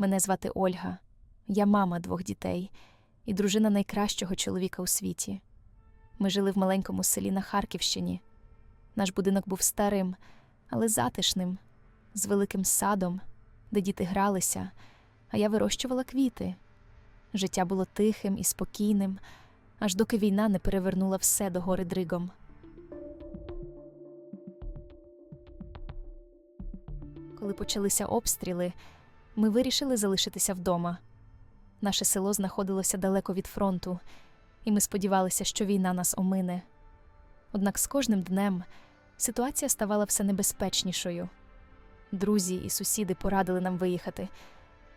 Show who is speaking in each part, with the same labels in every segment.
Speaker 1: Мене звати Ольга. Я мама двох дітей і дружина найкращого чоловіка у світі. Ми жили в маленькому селі на Харківщині. Наш будинок був старим, але затишним, з великим садом, де діти гралися, а я вирощувала квіти. Життя було тихим і спокійним, аж доки війна не перевернула все до гори дригом. Коли почалися обстріли, ми вирішили залишитися вдома. Наше село знаходилося далеко від фронту, і ми сподівалися, що війна нас омине. Однак з кожним днем ситуація ставала все небезпечнішою. Друзі і сусіди порадили нам виїхати,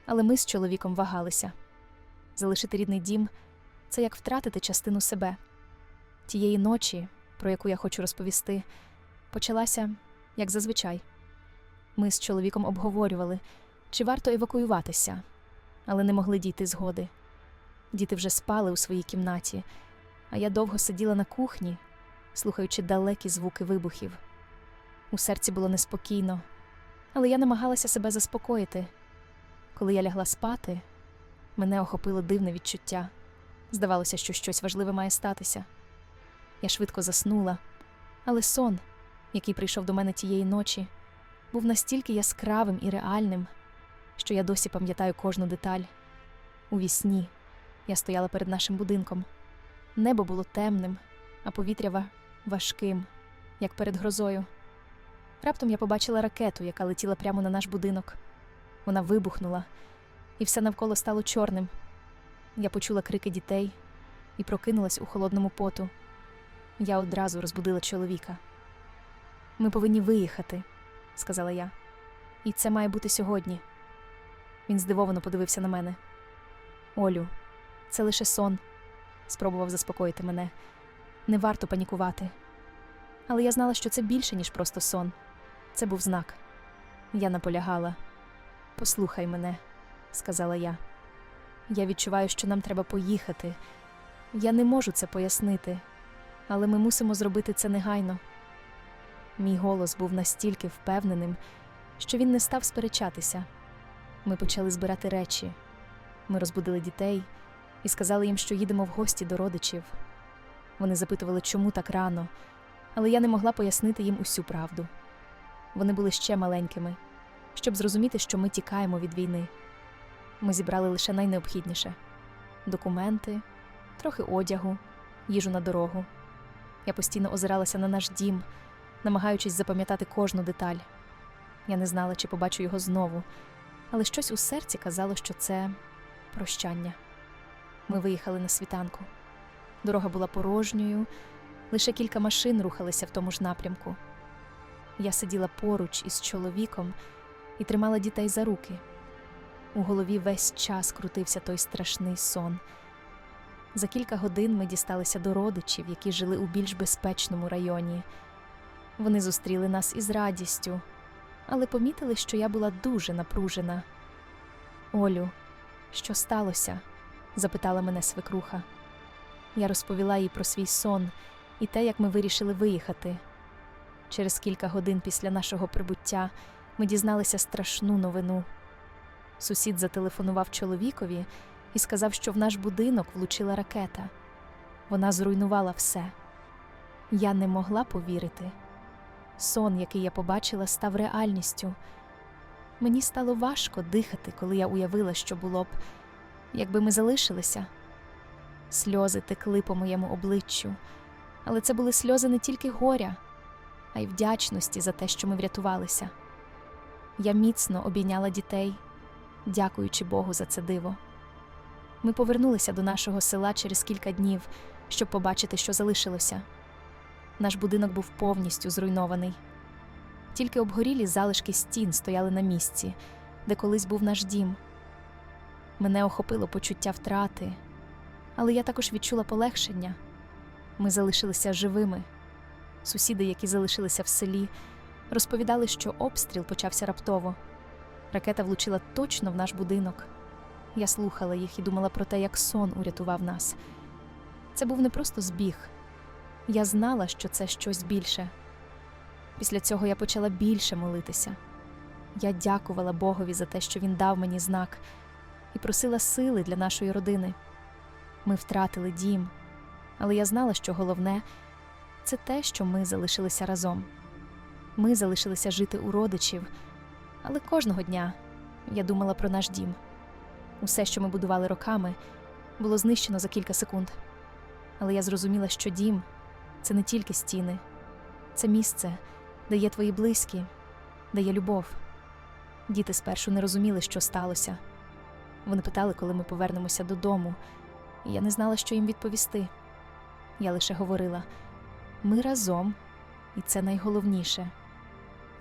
Speaker 1: але ми з чоловіком вагалися. Залишити рідний дім це як втратити частину себе. Тієї ночі, про яку я хочу розповісти, почалася як зазвичай. Ми з чоловіком обговорювали, чи варто евакуюватися, але не могли дійти згоди. Діти вже спали у своїй кімнаті, а я довго сиділа на кухні, слухаючи далекі звуки вибухів. У серці було неспокійно, але я намагалася себе заспокоїти. Коли я лягла спати, мене охопило дивне відчуття. Здавалося, що щось важливе має статися. Я швидко заснула, але сон, який прийшов до мене тієї ночі, був настільки яскравим і реальним, що я досі пам'ятаю кожну деталь. У вісні я стояла перед нашим будинком. Небо було темним, а повітря важким, як перед грозою. Раптом я побачила ракету, яка летіла прямо на наш будинок. Вона вибухнула, і все навколо стало чорним. Я почула крики дітей і прокинулась у холодному поту. Я одразу розбудила чоловіка. Ми повинні виїхати, сказала я. І це має бути сьогодні. Він здивовано подивився на мене. Олю, це лише сон, спробував заспокоїти мене. Не варто панікувати. Але я знала, що це більше, ніж просто сон. Це був знак. Я наполягала. Послухай мене, сказала я. Я відчуваю, що нам треба поїхати. Я не можу це пояснити, але ми мусимо зробити це негайно. Мій голос був настільки впевненим, що він не став сперечатися. Ми почали збирати речі. Ми розбудили дітей і сказали їм, що їдемо в гості до родичів. Вони запитували, чому так рано, але я не могла пояснити їм усю правду. Вони були ще маленькими, щоб зрозуміти, що ми тікаємо від війни. Ми зібрали лише найнеобхідніше документи, трохи одягу, їжу на дорогу. Я постійно озиралася на наш дім, намагаючись запам'ятати кожну деталь. Я не знала, чи побачу його знову, але щось у серці казало, що це прощання. Ми виїхали на світанку. Дорога була порожньою, лише кілька машин рухалися в тому ж напрямку. Я сиділа поруч із чоловіком і тримала дітей за руки. У голові весь час крутився той страшний сон. За кілька годин ми дісталися до родичів, які жили у більш безпечному районі. Вони зустріли нас із радістю, але помітили, що я була дуже напружена. Олю, що сталося? запитала мене свекруха. Я розповіла їй про свій сон і те, як ми вирішили виїхати. Через кілька годин після нашого прибуття ми дізналися страшну новину. Сусід зателефонував чоловікові і сказав, що в наш будинок влучила ракета. Вона зруйнувала все. Я не могла повірити. Сон, який я побачила, став реальністю. Мені стало важко дихати, коли я уявила, що було б, якби ми залишилися. Сльози текли по моєму обличчю, але це були сльози не тільки горя, а й вдячності за те, що ми врятувалися. Я міцно обійняла дітей, дякуючи Богу за це диво. Ми повернулися до нашого села через кілька днів, щоб побачити, що залишилося. Наш будинок був повністю зруйнований. Тільки обгорілі залишки стін стояли на місці, де колись був наш дім. Мене охопило почуття втрати, але я також відчула полегшення. Ми залишилися живими. Сусіди, які залишилися в селі, розповідали, що обстріл почався раптово. Ракета влучила точно в наш будинок. Я слухала їх і думала про те, як сон урятував нас. Це був не просто збіг. Я знала, що це щось більше. Після цього я почала більше молитися. Я дякувала Богові за те, що він дав мені знак, і просила сили для нашої родини. Ми втратили дім, але я знала, що головне це те, що ми залишилися разом. Ми залишилися жити у родичів, але кожного дня я думала про наш дім. Усе, що ми будували роками, було знищено за кілька секунд. Але я зрозуміла, що дім це не тільки стіни, це місце, де є твої близькі, де є любов. Діти спершу не розуміли, що сталося. Вони питали, коли ми повернемося додому, і я не знала, що їм відповісти. Я лише говорила: ми разом, і це найголовніше.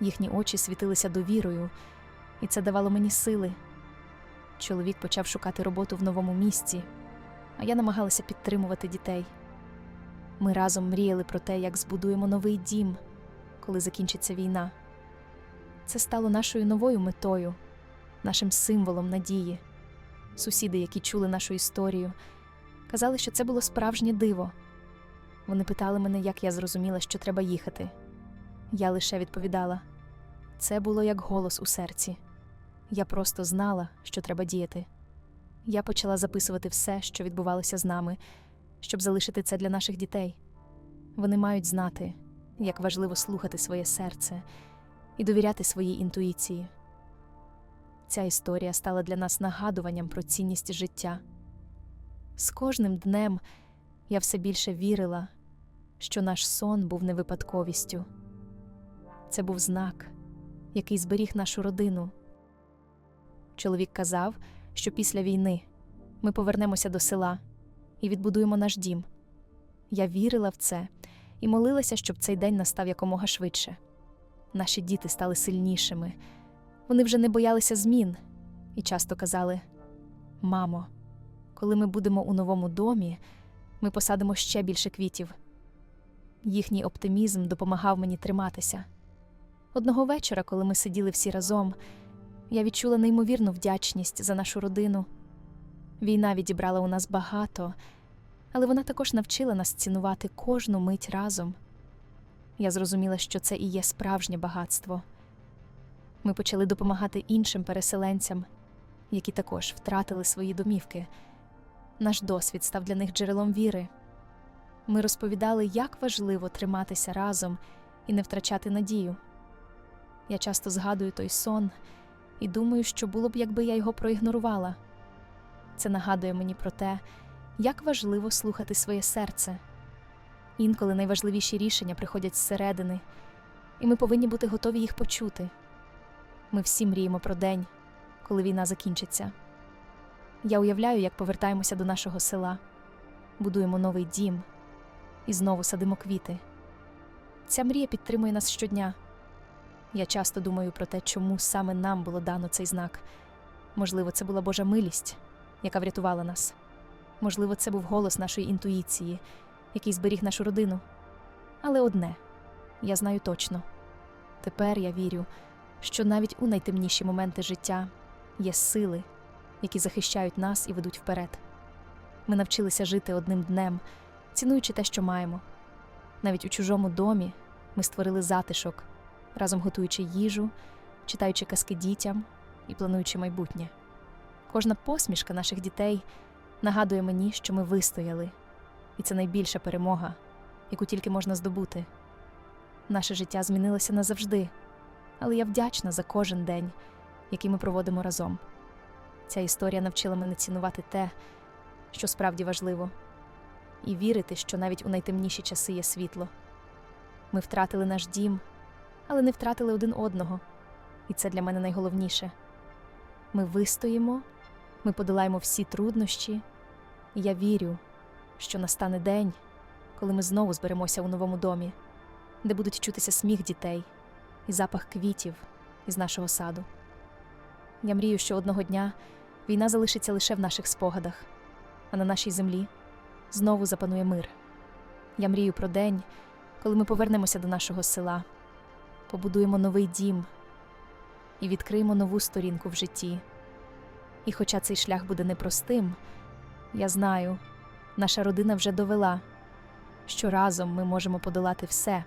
Speaker 1: Їхні очі світилися довірою, і це давало мені сили. Чоловік почав шукати роботу в новому місці, а я намагалася підтримувати дітей. Ми разом мріяли про те, як збудуємо новий дім, коли закінчиться війна. Це стало нашою новою метою, нашим символом надії. Сусіди, які чули нашу історію, казали, що це було справжнє диво. Вони питали мене, як я зрозуміла, що треба їхати. Я лише відповідала це було як голос у серці. Я просто знала, що треба діяти. Я почала записувати все, що відбувалося з нами, щоб залишити це для наших дітей. Вони мають знати, як важливо слухати своє серце і довіряти своїй інтуїції. Ця історія стала для нас нагадуванням про цінність життя. З кожним днем я все більше вірила, що наш сон був не випадковістю. Це був знак, який зберіг нашу родину. Чоловік казав, що після війни ми повернемося до села і відбудуємо наш дім. Я вірила в це і молилася, щоб цей день настав якомога швидше. Наші діти стали сильнішими, вони вже не боялися змін і часто казали: Мамо, коли ми будемо у новому домі, ми посадимо ще більше квітів. Їхній оптимізм допомагав мені триматися. Одного вечора, коли ми сиділи всі разом, я відчула неймовірну вдячність за нашу родину. Війна відібрала у нас багато, але вона також навчила нас цінувати кожну мить разом. Я зрозуміла, що це і є справжнє багатство. Ми почали допомагати іншим переселенцям, які також втратили свої домівки. Наш досвід став для них джерелом віри. Ми розповідали, як важливо триматися разом і не втрачати надію. Я часто згадую той сон і думаю, що було б, якби я його проігнорувала. Це нагадує мені про те, як важливо слухати своє серце. Інколи найважливіші рішення приходять зсередини, і ми повинні бути готові їх почути. Ми всі мріємо про день, коли війна закінчиться. Я уявляю, як повертаємося до нашого села, будуємо новий дім і знову садимо квіти. Ця мрія підтримує нас щодня. Я часто думаю про те, чому саме нам було дано цей знак. Можливо, це була Божа милість, яка врятувала нас. Можливо, це був голос нашої інтуїції, який зберіг нашу родину. Але одне я знаю точно тепер я вірю, що навіть у найтемніші моменти життя є сили, які захищають нас і ведуть вперед. Ми навчилися жити одним днем, цінуючи те, що маємо. Навіть у чужому домі ми створили затишок, разом готуючи їжу, читаючи казки дітям і плануючи майбутнє. Кожна посмішка наших дітей нагадує мені, що ми вистояли, і це найбільша перемога, яку тільки можна здобути. Наше життя змінилося назавжди, але я вдячна за кожен день, який ми проводимо разом. Ця історія навчила мене цінувати те, що справді важливо, і вірити, що навіть у найтемніші часи є світло. Ми втратили наш дім, але не втратили один одного, і це для мене найголовніше. Ми вистоїмо, ми подолаємо всі труднощі, і я вірю, що настане день, коли ми знову зберемося у новому домі, де будуть чутися сміх дітей і запах квітів із нашого саду. Я мрію, що одного дня війна залишиться лише в наших спогадах, а на нашій землі знову запанує мир. Я мрію про день, коли ми повернемося до нашого села, побудуємо новий дім і відкриємо нову сторінку в житті. І хоча цей шлях буде непростим, я знаю, наша родина вже довела, що разом ми можемо подолати все.